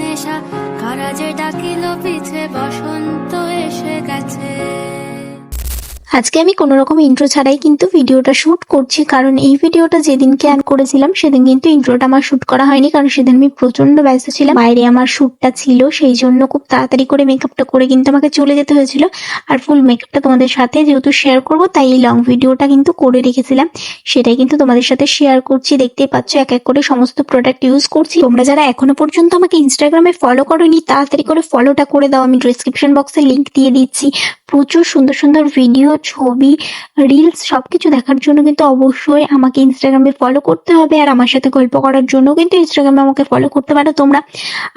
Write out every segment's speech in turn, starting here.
নেশা। কারা যে ডাকিল পিছে বসন্ত এসে গেছে। আজকে আমি কোনো রকম ইন্ট্রো ছাড়াই কিন্তু ভিডিওটা শ্যুট করছি, কারণ এই ভিডিওটা যেদিনকে আমি করেছিলাম, সেদিন কিন্তু ইন্ট্রোটা আমার শ্যুট করা হয়নি, কারণ সেদিন আমি প্রচণ্ড ব্যস্ত ছিলাম। বাইরে আমার শ্যুটটা ছিল, সেই জন্য খুব তাড়াতাড়ি করে মেকআপটা করে কিন্তু আমাকে চলে যেতে হয়েছিল। আর ফুল মেকআপটা তোমাদের সাথে যেহেতু শেয়ার করব, তাই এই লং ভিডিওটা কিন্তু করে রেখেছিলাম। সেটাই কিন্তু তোমাদের সাথে শেয়ার করছি, দেখতেই পাচ্ছ, এক এক করে সমস্ত প্রোডাক্ট ইউজ করছি। তোমরা যারা এখনও পর্যন্ত আমাকে ইনস্টাগ্রামে ফলো করোনি, তাড়াতাড়ি করে ফলোটা করে দাও, আমি ডিসক্রিপশন বক্সে লিংক দিয়ে দিচ্ছি। প্রচুর সুন্দর সুন্দর ভিডিও ছবি রিলস সবকিছু দেখার জন্য কিন্তু অবশ্যই আমাকে ইনস্টাগ্রামে ফলো করতে হবে আর আমার সাথে গল্প করার জন্য কিন্তু ইনস্টাগ্রামে আমাকে ফলো করতে পারো তোমরা।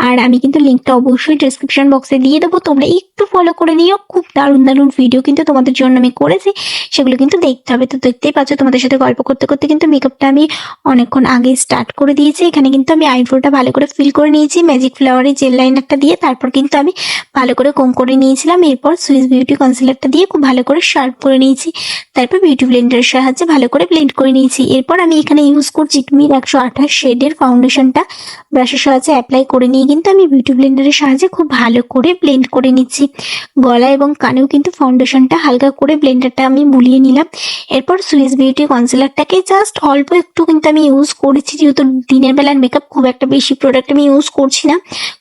আর আমি কিন্তু লিঙ্কটা অবশ্যই ডিসক্রিপশন বক্সে দিয়ে দেবো। তোমরা একটু ফলো করে নিও। খুব দারুণ দারুণ ভিডিও কিন্তু তোমাদের জন্য আমি করেছি। সেগুলো কিন্তু দেখতে হবে। তো দেখতেই পাচ্ছ তোমাদের সাথে গল্প করতে করতে কিন্তু মেকআপটা আমি অনেকক্ষণ আগে স্টার্ট করে দিয়েছি। এখানে কিন্তু আমি আইব্রোটা ভালো করে ফিল করে নিয়েছি। ম্যাজিক ফ্লাওয়ারের জেল লাইন লাইনারটা দিয়ে তারপর কিন্তু আমি ভালো করে কম করে নিয়েছিলাম। এরপর সুইস বিউটি কনসিলারটা দিয়ে খুব ভালো করে শার্প করে নিয়েছি। তারপর বিউটি ব্লেন্ডারের সাহায্যে ভালো করে ব্লেন্ড করে নিয়েছি। এরপর আমি এখানে ইউজ করছি মির একশো আঠাশ শেডের ফাউন্ডেশনটা ব্রাশের সাহায্যে অ্যাপ্লাই করে নিয়ে কিন্তু আমি বিউটি ব্লেন্ডারের সাহায্যে খুব ভালো করে ব্লেন্ড করে নিচ্ছি। গলা এবং কানেও কিন্তু ফাউন্ডেশনটা হালকা করে ব্লেন্ডারটা আমি বুলিয়ে নিলাম। এরপর সুইস বিউটি কনসিলারটাকে জাস্ট অল্প একটু কিন্তু আমি ইউজ করেছি। যেহেতু দিনের বেলার মেকআপ খুব একটা বেশি প্রোডাক্ট আমি ইউজ করছি না।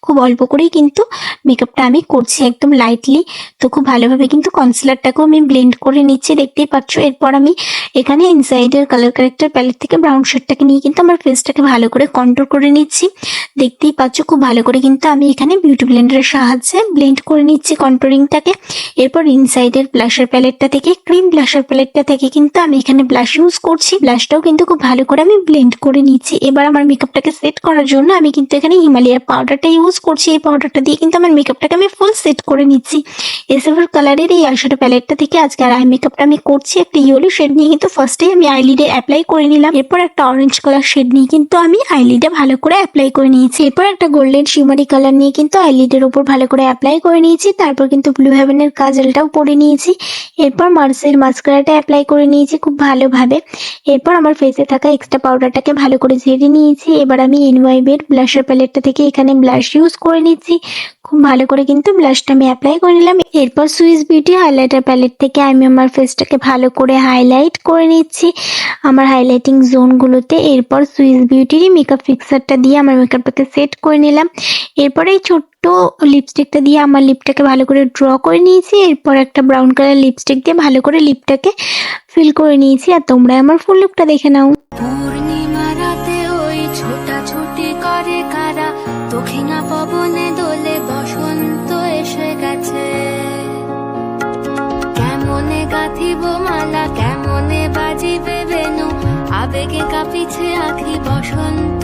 খুব অল্প করেই কিন্তু মেকআপটা আমি করছি একদম লাইটলি তো খুব ভালোভাবে কিন্তু কনসিলারটাকেও আমি ব্লেন্ড করে নিচ্ছি, দেখতেই পাচ্ছ। এরপর আমি এখানে ইনসাইডের কালার কারেক্টার প্যালেট থেকে ব্রাউন শেডটাকে নিয়ে কিন্তু আমার ফেসটাকে ভালো করে কন্ট্রোল করে নিচ্ছি। দেখতেই পাচ্ছ, খুব ভালো করে কিন্তু আমি এখানে বিউটি ব্লেন্ডারের সাহায্যে ব্লেন্ড করে নিচ্ছি কন্ট্রোলিংটাকে এরপর ইনসাইডের ব্লাশার প্যালেটটা থেকে ক্রিম ব্লাশার প্যালেটটা থেকে কিন্তু আমি এখানে ব্লাশ ইউজ করছি। ব্লাশটাও কিন্তু খুব ভালো করে আমি ব্লেন্ড করে নিচ্ছি। এবার আমার মেকআপটাকে সেট করার জন্য আমি কিন্তু এখানে হিমালয়ার পাউডারটা ইউজ করছি। এই পাউডারটা দিয়ে কিন্তু আমার মেকআপটাকে আমি ফুল সেট করে নিচ্ছি। এসএফের কালারের এই আইশ্যাডো প্যালেটটা থেকে আজকে আর আই মেকআপটা আমি করছি। একটা ইয়েলো শেড নিয়ে কিন্তু ফার্স্টে আমি আইলিডে অ্যাপ্লাই করে নিলাম। এরপর একটা অরেঞ্জ কালার শেড নিয়ে কিন্তু আমি আইলিডে ভালো করে অ্যাপ্লাই করে নিয়েছি। এরপর একটা গোল্ডেন শিমারি কালার নিয়ে কিন্তু আইলিডের উপর ভালো করে অ্যাপ্লাই করে নিয়েছি। তারপর কিন্তু ব্লু হেভেনের কাজলটাও পরে নিয়েছি। এরপর মার্সের মাস্কারাটা অ্যাপ্লাই করে নিয়েছি খুব ভালোভাবে। এরপর আমার ফেসে থাকা এক্সট্রা পাউডারটাকে ভালো করে ঝেড়ে নিয়েছি। এবার আমি এনওয়াইবের ব্লাশের প্যালেটটা থেকে এখানে ব্লাশ ইউজ করে নিচ্ছি। খুব ভালো করে কিন্তু ব্লাশটা আমি অ্যাপ্লাই করে নিলাম। এরপর সুইস বিউটি হাইলাইটার প্যালেট থেকে আমি আমার ফেসটাকে ভালো করে হাইলাইট করে নিচ্ছি। আমার হাইলাইটিং জোনগুলোতে এরপর সুইস বিউটির মেকআপ ফিক্সারটা দিয়ে আমার মেকআপটাকে সেট করে নিলাম। এরপর এই ছোট্ট লিপস্টিকটা দিয়ে আমার লিপটাকে ভালো করে ড্র করে নিয়েছি। এরপর একটা ব্রাউন কালার লিপস্টিক দিয়ে ভালো করে লিপটাকে ফিল করে নিয়েছি। আর তোমরা আমার ফুল লুকটা দেখে নাও। গাঁথিব মালা কেমনে বাজিবে বেনু? আবেগে কাঁপিছে আখি বসন্ত